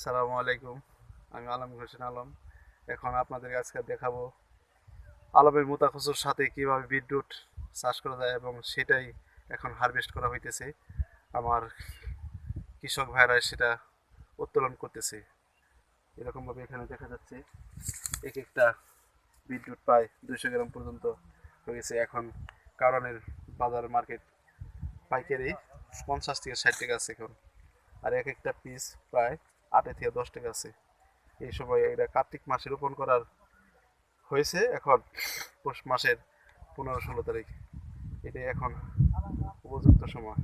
আসসালামু আলাইকুম। আমি আলম হোসেন আলম। এখন আপনাদের আজকে দেখাবো আলমের মোতাখসুর সাথে কীভাবে বিদ্যুৎ চাষ করা যায় এবং সেটাই এখন হারভেস্ট করা হইতেছে। আমার কৃষক ভাইরা সেটা উত্তোলন করতেছে। এরকমভাবে এখানে দেখা যাচ্ছে এক একটা বিদ্যুৎ প্রায় দুইশো গ্রাম পর্যন্ত হয়েছে। এখন কারণের বাজার মার্কেট পাইকারি পঞ্চাশ থেকে ষাট টাকা আছে এখন। আর এক একটা পিস প্রায় আটে থেকে দশ টাকা আছে। এই সময় এটা কার্তিক মাসে রোপণ করার হয়েছে এখন, পৌষ মাসের পনেরো ষোলো তারিখ। এটাই এখন উপযুক্ত সময়।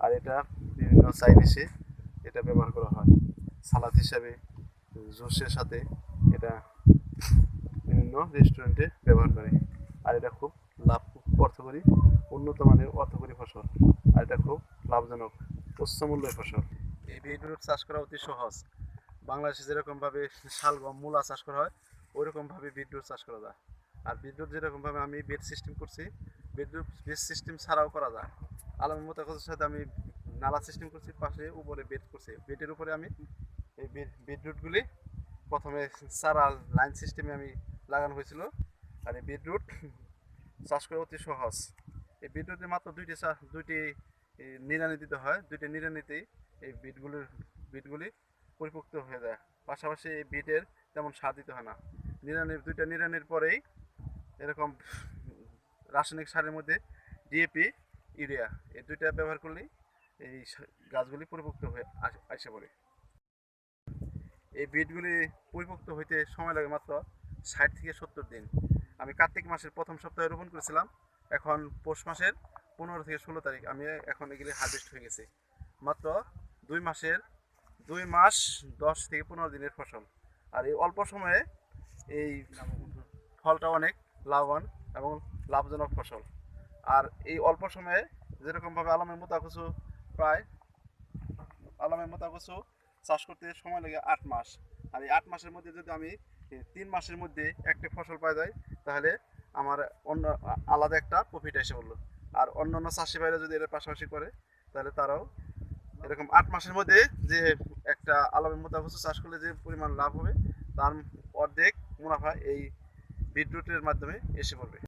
আর এটা বিভিন্ন চাইনিসে এটা ব্যবহার করা হয়। সালাদ হিসাবে, জুসের সাথে এটা বিভিন্ন রেস্টুরেন্টে ব্যবহার করে। আর এটা খুব লাভ অর্থকরী, উন্নত মানের অর্থকরী ফসল। আর এটা খুব লাভজনক উচ্চ মূল্যের ফসল। এই বিটরুট চাষ করা অতি সহজ। বাংলাদেশে যেরকমভাবে শালগম মূলা চাষ করা হয়, ওইরকমভাবে বিটরুট চাষ করা যায়। আর বিদ্যুৎ যেরকমভাবে আমি বেড সিস্টেম করছি বিদ্যুৎ বেড সিস্টেম ছাড়াও করা যায়। আলমের মতো সাথে আমি নালা সিস্টেম করছি, পাশে উপরে বেড করছি। বেডের উপরে আমি এই বিদ্যুৎগুলি প্রথমে চারা লাইন সিস্টেমে আমি লাগানো হয়েছিল। আর এই বিদ্যুৎ চাষ করা অতি সহজ। এই বিদ্যুতে মাত্র দুইটি দুইটি নিড়ানি দিতে হয়। দুইটি নিড়ানিতেই এই বিটগুলির বিটগুলি পরিপক্ত হয়ে যায়। পাশাপাশি এই বিটের তেমন সার দিতে হয় না। নিড়ানির দুইটা নিড়ানির পরেই এরকম রাসায়নিক সারের মধ্যে ডিএপি ইউরিয়া এই দুইটা ব্যবহার করলেই এই গাছগুলি পরিপক্ত হয়ে আস- আসে পড়ে। এই বিটগুলি পরিপক্ত হইতে সময় লাগে মাত্র ষাট থেকে সত্তর দিন। আমি কার্তিক মাসের প্রথম সপ্তাহে রোপণ করেছিলাম। এখন পৌষ মাসের পনেরো থেকে ষোলো তারিখ, আমি এখন এগুলি হার্ভেস্ট হয়ে গেছে। মাত্র দুই মাসের, দুই মাস দশ থেকে পনেরো দিনের ফসল। আর এই অল্প সময়ে এই ফলটা অনেক লাভবান এবং লাভজনক ফসল। আর এই অল্প সময়ে যেরকমভাবে আলমের মোতাকচু প্রায়, আলমের মোতাকচু চাষ করতে সময় লাগে আট মাস। আর এই আট মাসের মধ্যে যদি আমি তিন মাসের মধ্যে একটা ফসল পাই যাই তাহলে আমার অন্য আলাদা একটা প্রফিট এসে বলল আর অন্য অন্য চাষি ভাইরা যদি এর পাশাপাশি করে, তাহলে তারাও এরকম আট মাসের মধ্যে যে একটা আলমের মোতাবস্ত চাষ করলে যে পরিমাণ লাভ হবে, তার অর্ধেক মুনাফা এই বিদ্যুতের মাধ্যমে এসে পড়বে।